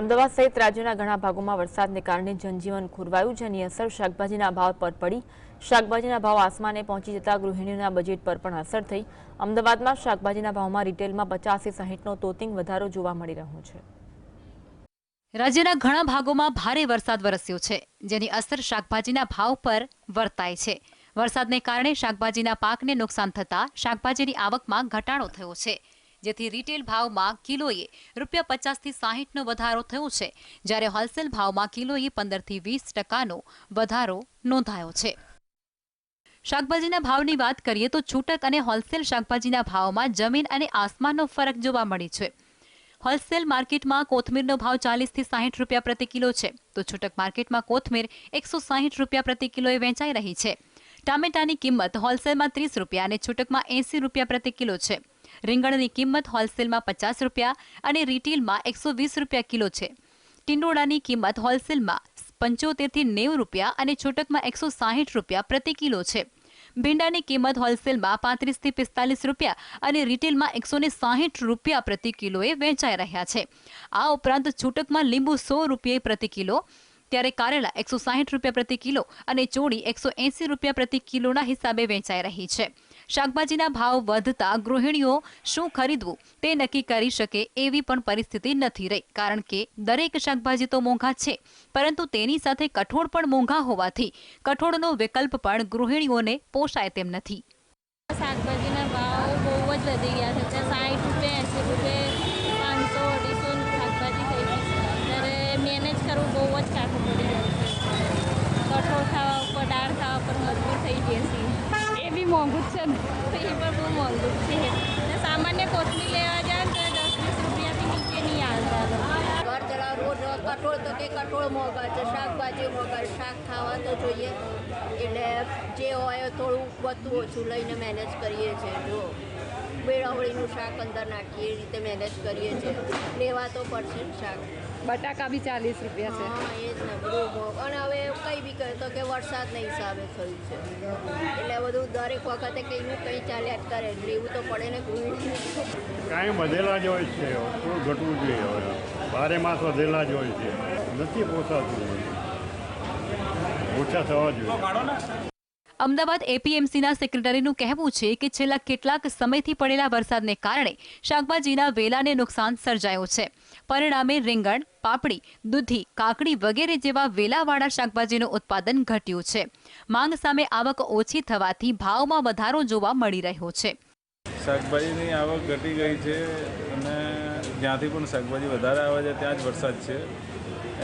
અમદાવાદ સહિત રાજ્યના ઘણા ભાગોમાં વરસાદને કારણે જનજીવન ખોરવાયું જેની અસર શાકભાજીના ભાવ પર પડી. શાકભાજીના ભાવ આસમાને પહોંચી જતા ગૃહિણીઓના બજેટ પર પણ અસર થઈ. અમદાવાદમાં શાકભાજીના ભાવમાં રિટેલમાં પચાસથી સાહીઠનો તોતિંગ વધારો જોવા મળી રહ્યો છે. રાજ્યના ઘણા ભાગોમાં ભારે વરસાદ વરસ્યો છે, જેની અસર શાકભાજીના ભાવ પર વર્તાય છે. વરસાદને કારણે શાકભાજીના પાકને નુકસાન થતા શાકભાજીની આવકમાં ઘટાડો થયો છે. જેથી રિટેલ ભાવમાં કિલોએ રૂપિયા પચાસથી સાહીઠનો વધારો થયો છે. જ્યારે હોલસેલ ભાવમાં કિલોએ પંદરથી વીસ ટકાનો વધારો નોંધાયો છે. શાકભાજીના ભાવની વાત કરીએ તો છૂટક અને હોલસેલ શાકભાજીના ભાવમાં જમીન અને આસમાનનો ફરક જોવા મળે છે. હોલસેલ માર્કેટમાં કોથમીરનો ભાવ ચાલીસથી સાહીઠ રૂપિયા પ્રતિ કિલો છે. તો છૂટક માર્કેટમાં કોથમીર એકસો સાહીઠ રૂપિયા પ્રતિ કિલોએ વેચાઈ રહી છે. ટામેટાની કિંમત હોલસેલમાં ત્રીસ રૂપિયા અને છૂટકમાં એંસી રૂપિયા પ્રતિ કિલો છે. રીંગણની કિંમત હોલસેલમાં પચાસ રૂપિયા અને રિટેલમાં એકસો વીસ રૂપિયા કિલો છે. ટિંડોળાની કિંમત હોલસેલમાં પંચોતેરથી નેવું રૂપિયા અને છૂટકમાં એકસો સાહીઠ રૂપિયા પ્રતિ કિલો છે. ભીંડાની કિંમત હોલસેલમાં પાંત્રીસથી પિસ્તાલીસ રૂપિયા અને રિટેલમાં એકસો ને સાહીઠ રૂપિયા પ્રતિ કિલોએ વેચાઈ રહ્યા છે. આ ઉપરાંત છૂટકમાં લીંબુ સો રૂપિયા પ્રતિ કિલો, ત્યારે કારેલા એકસો સાહીઠ રૂપિયા પ્રતિ કિલો અને ચોળી એકસો એંસી રૂપિયા પ્રતિ કિલોના હિસાબે વેચાઈ રહી છે. શાકભાજીના ભાવ વધતા ગૃહિણીઓ શું ખરીદવું તે નક્કી કરી શકે એવી પણ પરિસ્થિતિ નથી રહી. કારણ કે દરેક શાકભાજી તો મોંઘા છે, પરંતુ તેની સાથે કઠોળ પણ મોંઘા હોવાથી કઠોળનો વિકલ્પ પણ ગૃહિણીઓને પોષાય તેમ નથી. શાકભાજીના ભાવ બહુ જ વધી ગયા છે, સાઠ રૂપિયા, એંસી રૂપિયા મોંઘું જ છે ને? એ પણ બહુ મોંઘું જ છે. ને સામાન્ય કોથમી લેવા જાય ને તો દસ વીસ રૂપિયાથી નીચે નહીં આવતા. ઘર ચલાવ રોજ કઠોળ તો કે કઠોળ મોંઘા છે. શાકભાજી મોંઘા શાક ખાવા તો જોઈએ. એટલે જે હોય એ થોડું વધતું ઓછું લઈને મેનેજ કરીએ છીએ. જો બેળવળીનું શાક અંદર નાખીએ એ રીતે મેનેજ કરીએ છીએ. લેવા તો પડશે ને શાક. બટાકા બી ચાલીસ રૂપિયા છે. હા એ જ ને. બધું અને હવે કંઈ બી કહે તો કે વરસાદના હિસાબે થયું છે. બધું દરેક વખતે કંઈનું કંઈ ચાલ્યા જ કરે એવું તો પડે ને કાંઈ. વધેલા જ હોય છે થોડું ઘટવું જોઈએ હવે? બારે માસ વધેલા જ હોય છે. નથી પોસાતું. ઓછા થવા જોઈએ. અમદાવાદ એપીએમસીના સેક્રેટરીનું કહેવું છે કે છેલ્લા કેટલાક સમયથી પડેલા વરસાદને કારણે શાકભાજીના વેલાને નુકસાન સર્જાયું છે. પરિણામે રીંગણ, પાપડી, દૂધી, કાકડી વગેરે જેવા વેલાવાળા શાકભાજીનું ઉત્પાદન ઘટ્યું છે. માંગ સામે આવક ઓછી થવાથી ભાવમાં વધારો જોવા મળી રહ્યો છે. શાકભાજીની આવક ઘટી ગઈ છે અને જ્યાંથી પણ શાકભાજી વધારે આવે છે, ત્યાં જ વરસાદ છે.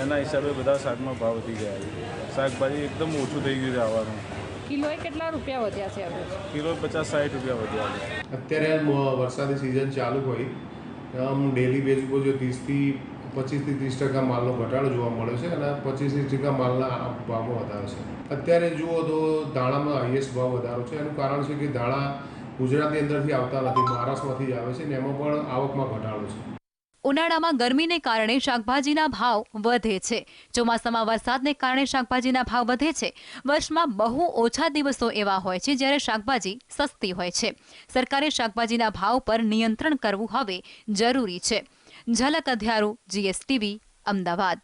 એના હિસાબે બધા શાકમાં ભાવ વધી ગયા છે. શાકભાજી એકદમ ઓછું થઈ ગયું છે આવવાનું. કિલોએ કેટલા રૂપિયા વધ્યા છે હવે? કિલો પચાસ સાઠ રૂપિયા વધ્યા છે. અત્યારે વરસાદી સિઝન ચાલુ હોય આમ ડેલી બેઝ ઉપર જો ત્રીસથી પચીસથી ત્રીસ ટકા માલનો ઘટાડો જોવા મળે છે અને પચીસ ત્રીસ ટકા માલના ભાવમાં વધારો છે. અત્યારે જુઓ તો દાણામાં હાઈએસ્ટ ભાવ વધારો છે. એનું કારણ છે કે દાણા ગુજરાતની અંદરથી આવતા નથી મહારાષ્ટ્રમાંથી જ આવે છે ને એમાં પણ આવકમાં ઘટાડો છે. ઉનાળામાં ગરમીને કારણે શાકભાજીના ભાવ વધે છે. ચોમાસામાં વરસાદને કારણે શાકભાજીના ભાવ વધે છે. વર્ષમાં બહુ ઓછા દિવસો એવા હોય છે જ્યારે શાકભાજી સસ્તી હોય છે. સરકારે શાકભાજીના ભાવ પર નિયંત્રણ કરવું હવે જરૂરી છે. ઝલક અધ્યારું, જીએસટીવી, અમદાવાદ.